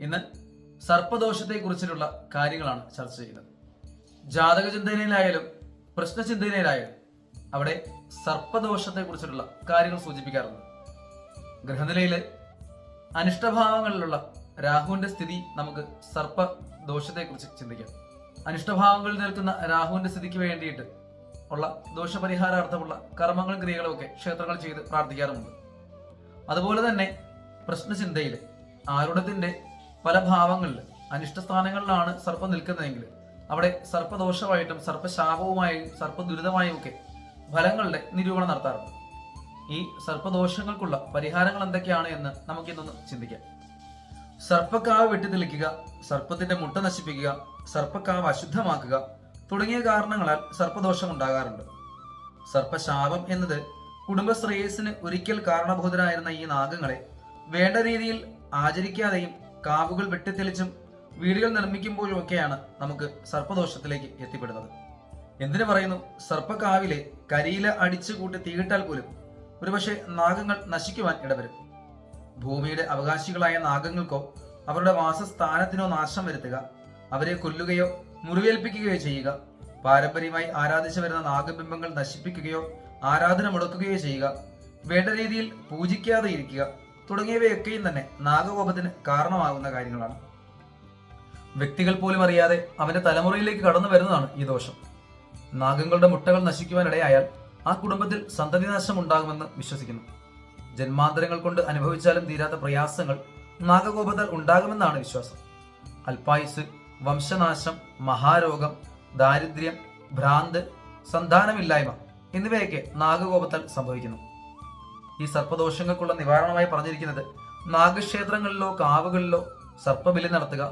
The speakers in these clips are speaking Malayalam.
ഇന്ന് സർപ്പദോഷത്തെ കുറിച്ചിട്ടുള്ള കാര്യങ്ങളാണ് ചർച്ച ചെയ്യുന്നത്. ജാതക ചിന്തനയിലായാലും പ്രശ്നചിന്തനയിലായാലും അവിടെ സർപ്പദോഷത്തെ കുറിച്ചിട്ടുള്ള കാര്യങ്ങൾ സൂചിപ്പിക്കാറുണ്ട്. ഗ്രഹനിലയിൽ അനിഷ്ടഭാവങ്ങളിലുള്ള രാഹുവിന്റെ സ്ഥിതി നമുക്ക് സർപ്പ ദോഷത്തെക്കുറിച്ച് ചിന്തിക്കാം. അനിഷ്ടഭാവങ്ങളിൽ നിൽക്കുന്ന രാഹുവിന്റെ സ്ഥിതിക്ക് വേണ്ടിയിട്ട് ഉള്ള ദോഷപരിഹാരാർത്ഥമുള്ള കർമ്മങ്ങളും ക്രിയകളും ഒക്കെ ക്ഷേത്രങ്ങൾ ചെയ്ത് പ്രാർത്ഥിക്കാറുമുണ്ട്. അതുപോലെ തന്നെ പ്രശ്നചിന്തയിൽ ആരുടത്തിന്റെ പല ഭാവങ്ങളിൽ അനിഷ്ടസ്ഥാനങ്ങളിലാണ് സർപ്പം നിൽക്കുന്നതെങ്കിൽ അവിടെ സർപ്പദോഷമായിട്ടും സർപ്പശാപവുമായും സർപ്പദുരിതമായും ഒക്കെ ഫലങ്ങളുടെ നിരൂപണം നടത്താറുണ്ട്. ഈ സർപ്പദോഷങ്ങൾക്കുള്ള പരിഹാരങ്ങൾ എന്തൊക്കെയാണ് എന്ന് നമുക്കിന്നൊന്ന് ചിന്തിക്കാം. സർപ്പക്കാവ് വെട്ടിത്തെളിക്കുക സർപ്പത്തിന്റെ മുട്ട നശിപ്പിക്കുക സർപ്പക്കാവ് അശുദ്ധമാക്കുക തുടങ്ങിയ കാരണങ്ങളാൽ സർപ്പദോഷം ഉണ്ടാകാറുണ്ട് സർപ്പശാപം എന്നത് കുടുംബശ്രേയസിന് ഒരിക്കൽ കാരണഭൂതരായിരുന്ന ഈ നാഗങ്ങളെ വേണ്ട രീതിയിൽ ആചരിക്കാതെയും കാവുകൾ വെട്ടിത്തെളിച്ചും വീടുകൾ നിർമ്മിക്കുമ്പോഴും ഒക്കെയാണ് നമുക്ക് സർപ്പദോഷത്തിലേക്ക് എത്തിപ്പെടുന്നത്. എന്തിനു പറയുന്നു? സർപ്പക്കാവിലെ കരിയില അടിച്ചു കൂട്ടി തീയിട്ടാൽ പോലും ഒരുപക്ഷെ നാഗങ്ങൾ നശിക്കുവാൻ ഇടവരും. ഭൂമിയുടെ അവകാശികളായ നാഗങ്ങൾക്കോ അവരുടെ വാസസ്ഥാനത്തിനോ നാശം വരുത്തുക അവരെ കൊല്ലുകയോ മുറിവേൽപ്പിക്കുകയോ ചെയ്യുക പാരമ്പര്യമായി ആരാധിച്ചു വരുന്ന നാഗബിംബങ്ങൾ നശിപ്പിക്കുകയോ ആരാധന മുടക്കുകയോ ചെയ്യുക വേണ്ട രീതിയിൽ പൂജിക്കാതെ ഇരിക്കുക തുടങ്ങിയവയൊക്കെയും തന്നെ നാഗകോപത്തിന് കാരണമാകുന്ന കാര്യങ്ങളാണ്. വ്യക്തികൾ പോലും അറിയാതെ അവന്റെ തലമുറയിലേക്ക് കടന്നു വരുന്നതാണ് ഈ ദോഷം. നാഗങ്ങളുടെ മുട്ടകൾ നശിക്കുവാനിടയായാൽ ആ കുടുംബത്തിൽ സന്തതിനാശം ഉണ്ടാകുമെന്ന് വിശ്വസിക്കുന്നു. ജന്മാന്തരങ്ങൾ കൊണ്ട് അനുഭവിച്ചാലും തീരാത്ത പ്രയാസങ്ങൾ നാഗകോപത്താൽ ഉണ്ടാകുമെന്നാണ് വിശ്വാസം. അൽപായുസ് വംശനാശം മഹാരോഗം ദാരിദ്ര്യം ഭ്രാന്ത് സന്താനമില്ലായ്മ എന്നിവയൊക്കെ നാഗകോപത്താൽ സംഭവിക്കുന്നു. ഈ സർപ്പദോഷങ്ങൾക്കുള്ള നിവാരണമായി പറഞ്ഞിരിക്കുന്നത്. നാഗക്ഷേത്രങ്ങളിലോ കാവുകളിലോ സർപ്പബലി നടത്തുക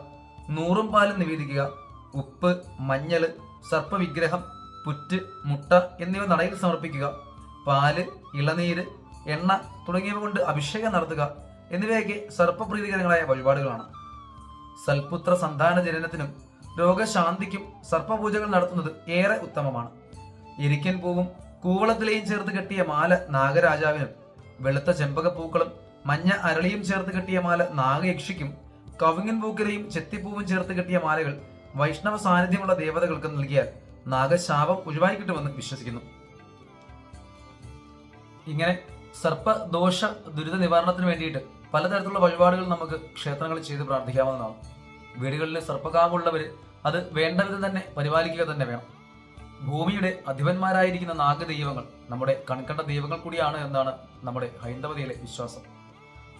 നൂറും പാലും നിവേദിക്കുക ഉപ്പ് മഞ്ഞൾ സർപ്പവിഗ്രഹം പുറ്റ് മുട്ട എന്നിവ നടയിൽ സമർപ്പിക്കുക പാൽ ഇളനീര് എണ്ണ തുടങ്ങിയവ കൊണ്ട് അഭിഷേകം നടത്തുക എന്നിവയൊക്കെ സർപ്പപ്രീതികരങ്ങളായ വഴിപാടുകളാണ്. സൽപുത്ര സന്താന ജനനത്തിനും രോഗശാന്തിക്കും സർപ്പപൂജകൾ നടത്തുന്നത് ഏറെ ഉത്തമമാണ്. എരിക്കൻ പൂവും കൂവളത്തിലെയും ചേർത്ത് കെട്ടിയ മാല നാഗരാജാവിനും വെളുത്ത ചെമ്പകപ്പൂക്കളും മഞ്ഞ അരളിയും ചേർത്ത് കെട്ടിയ മാല നാഗയക്ഷിക്കും കവുങ്ങൻ പൂക്കരയും ചെത്തിപ്പൂവും ചേർത്ത് കെട്ടിയ മാലകൾ വൈഷ്ണവ സാന്നിധ്യമുള്ള ദേവതകൾക്ക് നൽകിയാൽ നാഗശാപം ഒഴിവായി കിട്ടുമെന്ന് വിശ്വസിക്കുന്നു. ഇങ്ങനെ സർപ്പദോഷ ദുരിത നിവാരണത്തിന് വേണ്ടിയിട്ട് പലതരത്തിലുള്ള വഴിപാടുകൾ നമുക്ക് ക്ഷേത്രങ്ങളിൽ ചെയ്ത് പ്രാർത്ഥിക്കാവുന്നതാണ്. വീടുകളിൽ സർപ്പകാവുള്ളവർ അത് വേണ്ട വിധം തന്നെ പരിപാലിക്കുക തന്നെ വേണം. ഭൂമിയുടെ അധിപന്മാരായിരിക്കുന്ന നാഗദൈവങ്ങൾ നമ്മുടെ കൺകണ്ട ദൈവങ്ങൾ കൂടിയാണ് എന്നാണ് നമ്മുടെ ഹൈന്ദവതയിലെ വിശ്വാസം.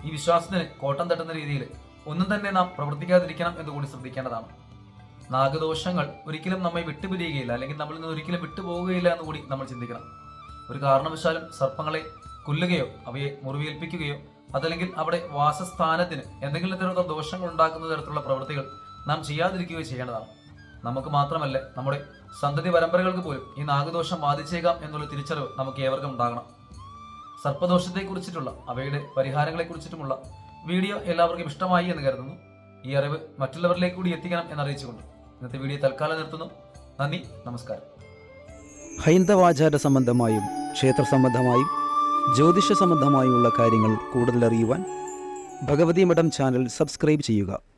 ഈ വിശ്വാസത്തിന് കോട്ടം തട്ടുന്ന രീതിയിൽ ഒന്നും തന്നെ നാം പ്രവർത്തിക്കാതിരിക്കണം എന്ന് കൂടി ശ്രദ്ധിക്കേണ്ടതാണ്. നാഗദോഷങ്ങൾ ഒരിക്കലും നമ്മെ വിട്ടുപിരിയുകയില്ല അല്ലെങ്കിൽ നമ്മളിൽ നിന്ന് ഒരിക്കലും വിട്ടുപോകുകയില്ല എന്ന് കൂടി നമ്മൾ ചിന്തിക്കണം. ഒരു കാരണവശാലും സർപ്പങ്ങളെ കൊല്ലുകയോ അവയെ മുറിവേൽപ്പിക്കുകയോ അതല്ലെങ്കിൽ അവിടെ വാസസ്ഥാനത്തിന് എന്തെങ്കിലും തരത്തിലുള്ള ദോഷങ്ങൾ ഉണ്ടാക്കുന്ന തരത്തിലുള്ള പ്രവൃത്തികൾ നാം ചെയ്യാതിരിക്കുകയോ ചെയ്യേണ്ടതാണ്. നമുക്ക് മാത്രമല്ല നമ്മുടെ സന്തതി പരമ്പരകൾക്ക് പോലും ഈ നാഗദോഷം ബാധിച്ചേക്കാം എന്നുള്ള തിരിച്ചറിവ് നമുക്ക് ഏവർക്കും ഉണ്ടാകണം. സർപ്പദോഷത്തെ കുറിച്ചിട്ടുള്ള അവയുടെ പരിഹാരങ്ങളെ കുറിച്ചിട്ടുമുള്ള വീഡിയോ എല്ലാവർക്കും ഇഷ്ടമായി എന്ന് കരുതുന്നു. ഈ അറിവ് മറ്റുള്ളവരിലേക്ക് കൂടി എത്തിക്കണം എന്നറിയിച്ചുകൊണ്ട് ഇന്നത്തെ വീഡിയോ തൽക്കാലം നിർത്തുന്നു. നന്ദി നമസ്കാരം. ഹൈന്ദവാചാര സംബന്ധമായും ക്ഷേത്ര സംബന്ധമായും ജ്യോതിഷ സംബന്ധമായുമുള്ള കാര്യങ്ങൾ കൂടുതൽ അറിയുവാൻ ഭഗവതി മഠം ചാനൽ സബ്സ്ക്രൈബ് ചെയ്യുക.